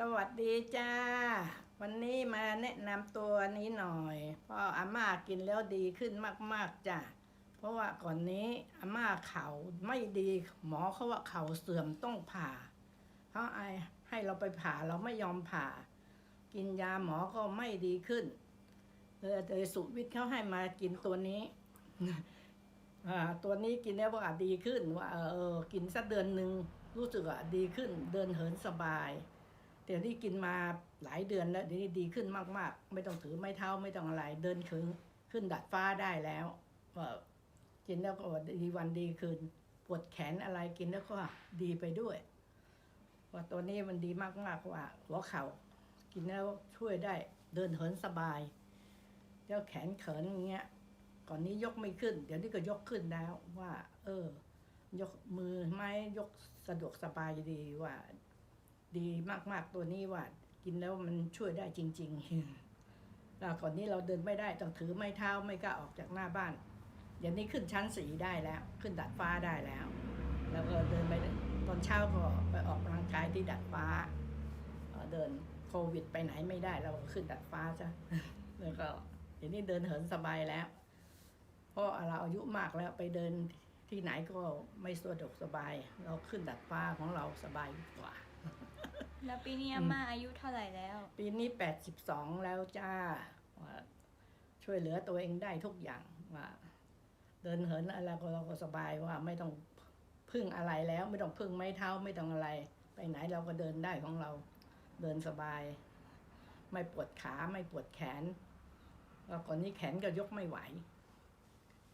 สวัสดีจ้า วันนี้มาแนะนำตัวนี้หน่อยเพราะอาม่ากินแล้วดีขึ้นมากๆจ้ะเพราะว่าก่อนนี้อาม่าเขาไม่ดีหมอเขาว่าเขาเสื่อมต้องผ่าเพราะไอให้เราไปผ่าเราไม่ยอมผ่า กินยาหมอก็ไม่ดีขึ้นเลยเลยสุวิทย์เขาให้มากินตัวนี้อ่าตัวนี้กินแล้วว่าดีขึ้นว่าเออกินสักเดือนหนึ่งรู้สึกว่าดีขึ้นเดินเหินสบาย เดี๋ยวนี้กินมาหลายเดือนแล้วเดี๋ยวนี้ดีขึ้นมาก ๆ ไม่ต้องถือไม้เท้าไม่ต้องอะไร เดินขึ้นขึ้นดัดฟ้าได้แล้วว่ากินแล้วก็ดีวันดีคืนปวดแขนอะไรกินแล้วก็ดีไปด้วยว่าตัวนี้มันดีมากๆกว่าหัวเข่ากินแล้วช่วยได้เดินเหินสบาย แล้วแขนเขินอย่างเงี้ย ก่อนนี้ยกไม่ขึ้น เดี๋ยวนี้ก็ยกขึ้นแล้วว่า เออ ยกมือไม้ยกสะดวกสบายดีว่า ดีมาก ๆ ตัวนี้ว่ากินแล้วมันช่วยได้จริงๆแล้วก่อนนี้เราเดินไม่ได้ต้องถือไม้เท้าไม่กล้าออกจากหน้าบ้านเดี๋ยวนี้ขึ้นชั้นสีได้แล้ว ขึ้นดัดฟ้าได้แล้ว แล้วก็เดินไปตอนเช้าก็ไปออกกำลังกายที่ดัดฟ้าเอ่อเดินโควิดไปไหนไม่ได้เราก็ขึ้นดัดฟ้าจ้ะแล้วก็เดี๋ยวนี้เดินเหินสบายแล้ว เพราะเราอายุมากแล้วไปเดินที่ไหนก็ไม่สะดวกสบาย เราขึ้นดัดฟ้าของเราสบายกว่า แล้วปีนี้อาม่าอายุเท่าไหร่แล้ว ปีนี้แปดสิบสองแล้วจ้าว่าช่วยเหลือตัวเองได้ทุกอย่างว่า เดินเหินอะไรก็เราก็สบายว่าไม่ต้องพึ่งอะไรแล้ว ไม่ต้องพึ่งไม้เท้าไม่ต้องอะไร ไปไหนเราก็เดินได้ของเรา เดินสบาย ไม่ปวดขาไม่ปวดแขนแล้วก่อนนี้แขนก็ยกไม่ไหว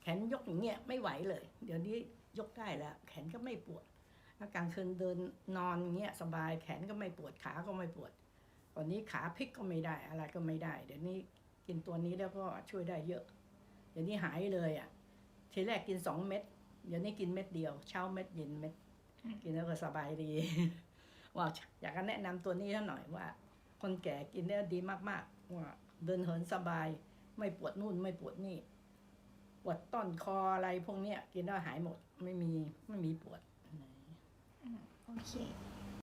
แขนยกอย่างเงี้ยไม่ไหวเลย เดี๋ยวนี้ยกได้แล้ว แขนก็ไม่ปวด แล้วกลางคืนเดินนอนอย่างเงี้ยสบายแขนก็ไม่ปวดขาก็ไม่ปวดตอนนี้ขาพลิกก็ไม่ได้อะไรก็ไม่ได้ เดี๋ยวนี้กินตัวนี้แล้วก็ช่วยได้เยอะ เดี๋ยวนี้หายเลยอะ ทีแรกกินสองเม็ดเดี๋ยวนี้กินเม็ดเดียว เช้าเม็ดเย็นเม็ด กินแล้วก็สบายดีว่าอยากจะแนะนำตัวนี้ท่านหน่อยว่า คนแก่กินแล้วดีมากๆว่าเดินเหินสบาย ไม่ปวดนู่นไม่ปวดนี่ปวดต้นคออะไรพวกเนี้ย กินแล้วหายหมดไม่มีไม่มีปวด โอเค